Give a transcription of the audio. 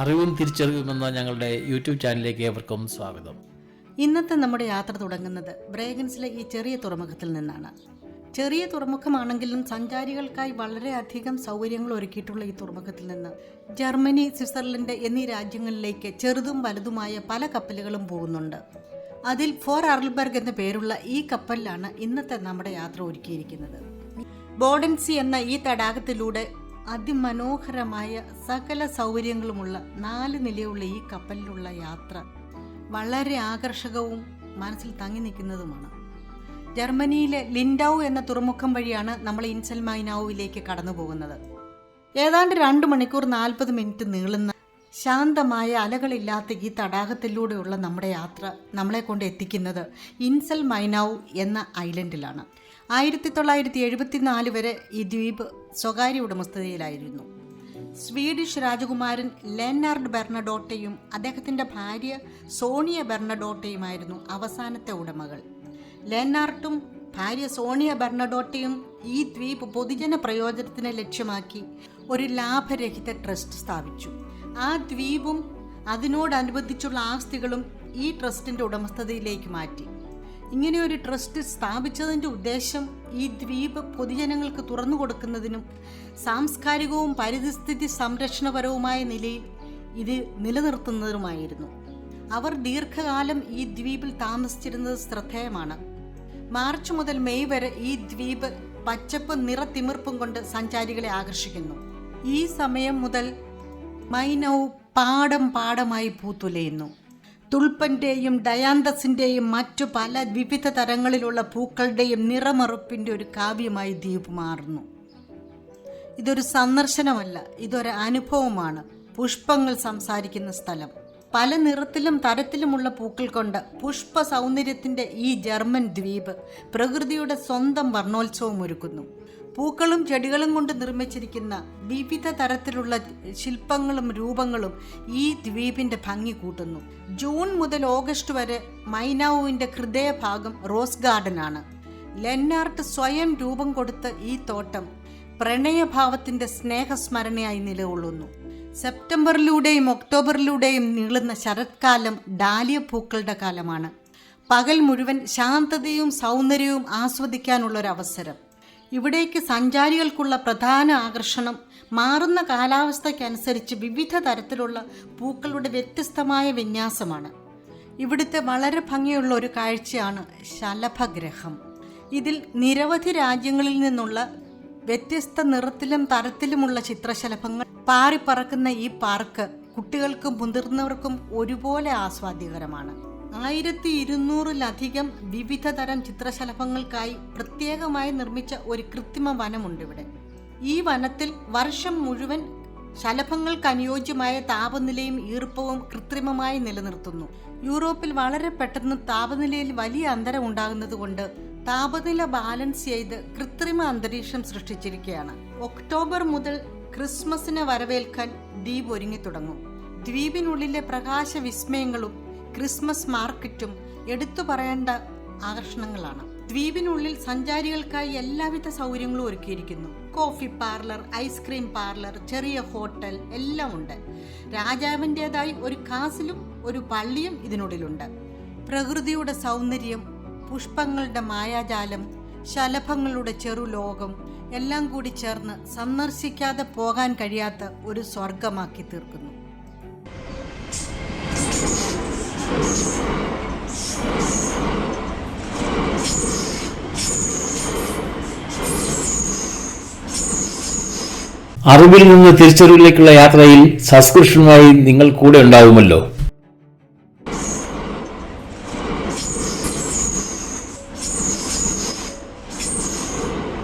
അറിവും തിരിച്ചറിവുമെന്ന ഞങ്ങളുടെ യൂട്യൂബ് ചാനലിലേക്ക് ഏവർക്കും സ്വാഗതം. ഇന്നത്തെ നമ്മുടെ യാത്ര തുടങ്ങുന്നത് ബ്രേഗൻസിലെ ഈ ചെറിയ തുറമുഖത്തിൽ നിന്നാണ്. ചെറിയ തുറമുഖമാണെങ്കിലും സഞ്ചാരികൾക്കായി വളരെയധികം സൗകര്യങ്ങൾ ഒരുക്കിയിട്ടുള്ള ഈ തുറമുഖത്തിൽ നിന്ന് ജർമ്മനി സ്വിറ്റ്സർലൻഡ് എന്നീ രാജ്യങ്ങളിലേക്ക് ചെറുതും വലുതുമായ പല കപ്പലുകളും പോകുന്നുണ്ട്. അതിൽ ഫോർ അർൽബർഗ് എന്ന പേരുള്ള ഈ കപ്പലിലാണ് ഇന്നത്തെ നമ്മുടെ യാത്ര ഒരുക്കിയിരിക്കുന്നത്. ബോഡൻസി എന്ന ഈ തടാകത്തിലൂടെ അതിമനോഹരമായ സകല സൗകര്യങ്ങളുമുള്ള നാല് നിലയുള്ള ഈ കപ്പലിലുള്ള യാത്ര വളരെ ആകർഷകവും മനസ്സിൽ തങ്ങി നിൽക്കുന്നതുമാണ്. ജർമ്മനിയിലെ ലിൻഡൌ എന്ന തുറമുഖം വഴിയാണ് നമ്മൾ ഇൻസൽമൈനാവുവിലേക്ക് കടന്നു പോകുന്നത് ഏതാണ്ട് രണ്ട് മണിക്കൂർ നാൽപ്പത് മിനിറ്റ് നീളുന്ന ശാന്തമായ അലകളില്ലാത്ത ഈ തടാകത്തിലൂടെയുള്ള നമ്മുടെ യാത്ര നമ്മളെ കൊണ്ട് എത്തിക്കുന്നത് ഇൻസൽ മൈനാവ് എന്ന ഐലൻഡിലാണ്. ആയിരത്തി തൊള്ളായിരത്തി എഴുപത്തിനാല് വരെ ഈ ദ്വീപ് സ്വകാര്യ ഉടമസ്ഥതയിലായിരുന്നു. സ്വീഡിഷ് രാജകുമാരൻ ലെനാർഡ് ബെർണഡോട്ടയും അദ്ദേഹത്തിന്റെ ഭാര്യ സോണിയ ബെർണഡോട്ടയുമായിരുന്നു അവസാനത്തെ ഉടമകൾ. ലെനാർട്ടും ഭാര്യ സോണിയ ബെർണഡോട്ടയും ഈ ദ്വീപ് പൊതുജന പ്രയോജനത്തിന് ലക്ഷ്യമാക്കി ഒരു ലാഭരഹിത ട്രസ്റ്റ് സ്ഥാപിച്ചു. ആ ദ്വീപും അതിനോടനുബന്ധിച്ചുള്ള ആസ്തികളും ഈ ട്രസ്റ്റിന്റെ ഉടമസ്ഥതയിലേക്ക് മാറ്റി. ഇങ്ങനെ ഒരു ട്രസ്റ്റ് സ്ഥാപിച്ചതിന്റെ ഉദ്ദേശം ഈ ദ്വീപ് പൊതുജനങ്ങൾക്ക് തുറന്നു കൊടുക്കുന്നതിനും സാംസ്കാരികവും പരിസ്ഥിതി സംരക്ഷണപരവുമായ നിലയിൽ ഇത് നിലനിർത്തുന്നതിനുമായിരുന്നു. അവർ ദീർഘകാലം ഈ ദ്വീപിൽ താമസിച്ചിരുന്നത് ശ്രദ്ധേയമാണ്. മാർച്ച് മുതൽ മെയ് വരെ ഈ ദ്വീപ് പച്ചപ്പ് നിറത്തിമിർപ്പും കൊണ്ട് സഞ്ചാരികളെ ആകർഷിക്കുന്നു. ഈ സമയം മുതൽ മൈനൗ പാടം പാടമായി പൂത്തുലയുന്നു. തുൾപ്പന്റെയും ഡയാന്തസിന്റെയും മറ്റു പല വിവിധ തരങ്ങളിലുള്ള പൂക്കളുടെയും നിറമറുപ്പിന്റെ ഒരു കാവ്യമായി ദ്വീപ് മാറുന്നു. ഇതൊരു സന്ദർശനമല്ല ഇതൊരു അനുഭവമാണ്. പുഷ്പങ്ങൾ സംസാരിക്കുന്ന സ്ഥലം. പല നിറത്തിലും തരത്തിലുമുള്ള പൂക്കൾ കൊണ്ട് പുഷ്പ സൗന്ദര്യത്തിന്റെ ഈ ജർമ്മൻ ദ്വീപ് പ്രകൃതിയുടെ സ്വന്തം വർണോത്സവം ഒരുക്കുന്നു. പൂക്കളും ചെടികളും കൊണ്ട് നിർമ്മിച്ചിരിക്കുന്ന വിവിധ തരത്തിലുള്ള ശില്പങ്ങളും രൂപങ്ങളും ഈ ദ്വീപിന്റെ ഭംഗി കൂട്ടുന്നു. ജൂൺ മുതൽ ഓഗസ്റ്റ് വരെ മൈനാവുവിന്റെ ഹൃദയഭാഗം റോസ് ഗാർഡൻ ആണ് ലെന്നാർട്ട് സ്വയം രൂപം കൊടുത്ത ഈ തോട്ടം പ്രണയഭാവത്തിന്റെ സ്നേഹസ്മരണയായി നിലകൊള്ളുന്നു. സെപ്റ്റംബറിലൂടെയും ഒക്ടോബറിലൂടെയും നീളുന്ന ശരത്കാലം ഡാലിയ പൂക്കളുടെ കാലമാണ്. പകൽ മുഴുവൻ ശാന്തതയും സൗന്ദര്യവും ആസ്വദിക്കാനുള്ളൊരവസരം. ഇവിടേക്ക് സഞ്ചാരികൾക്കുള്ള പ്രധാന ആകർഷണം മാറുന്ന കാലാവസ്ഥയ്ക്കനുസരിച്ച് വിവിധ തരത്തിലുള്ള പൂക്കളുടെ വ്യത്യസ്തമായ വിന്യാസമാണ്. ഇവിടുത്തെ വളരെ ഭംഗിയുള്ള ഒരു കാഴ്ചയാണ് ശലഭഗ്രഹം. ഇതിൽ നിരവധി രാജ്യങ്ങളിൽ നിന്നുള്ള വ്യത്യസ്ത നിറത്തിലും തരത്തിലുമുള്ള ചിത്രശലഭങ്ങൾ പാറിപ്പറക്കുന്ന ഈ പാർക്ക് കുട്ടികൾക്കും മുതിർന്നവർക്കും ഒരുപോലെ ആസ്വാദ്യകരമാണ്. ആയിരത്തി ഇരുന്നൂറിലധികം വിവിധ തരം ചിത്രശലഭങ്ങൾക്കായി പ്രത്യേകമായി നിർമ്മിച്ച ഒരു കൃത്രിമ വനമുണ്ട് ഇവിടെ ഈ വനത്തിൽ വർഷം മുഴുവൻ ശലഭങ്ങൾക്ക് അനുയോജ്യമായ താപനിലയും ഈർപ്പവും കൃത്രിമമായി നിലനിർത്തുന്നു. യൂറോപ്പിൽ വളരെ പെട്ടെന്ന് താപനിലയിൽ വലിയ അന്തരം ഉണ്ടാകുന്നതുകൊണ്ട് താപനില ബാലൻസ് ചെയ്ത് കൃത്രിമ അന്തരീക്ഷം സൃഷ്ടിച്ചിരിക്കുകയാണ്. ഒക്ടോബർ മുതൽ ക്രിസ്മസിനെ വരവേൽക്കാൻ ദ്വീപ് ഒരുങ്ങി തുടങ്ങും ദ്വീപിനുള്ളിലെ പ്രകാശ വിസ്മയങ്ങളും ക്രിസ്മസ് മാർക്കറ്റും എടുത്തു പറയേണ്ട ആകർഷണങ്ങളാണ്. ദ്വീപിനുള്ളിൽ സഞ്ചാരികൾക്കായി എല്ലാവിധ സൗകര്യങ്ങളും ഒരുക്കിയിരിക്കുന്നു. Coffee parlour ice cream parlour ചെറിയ ഹോട്ടൽ എല്ലാം ഉണ്ട്. രാജാവിന്റെതായി ഒരു കാസിലും ഒരു പള്ളിയും ഇതിനുള്ളിലുണ്ട്. പ്രകൃതിയുടെ സൗന്ദര്യം പുഷ്പങ്ങളുടെ മായാജാലം ശലഭങ്ങളുടെ ചെറുലോകം എല്ലാം കൂടി ചേർന്ന് സന്ദർശിക്കാതെ പോകാൻ കഴിയാത്ത ഒരു സ്വർഗമാക്കി തീർക്കുന്നു. അറിവിൽ നിന്ന് തിരിച്ചറിവിലേക്കുള്ള യാത്രയിൽ സബ്സ്ക്രിപ്ഷനുമായി നിങ്ങൾ കൂടെ ഉണ്ടാവുമല്ലോ.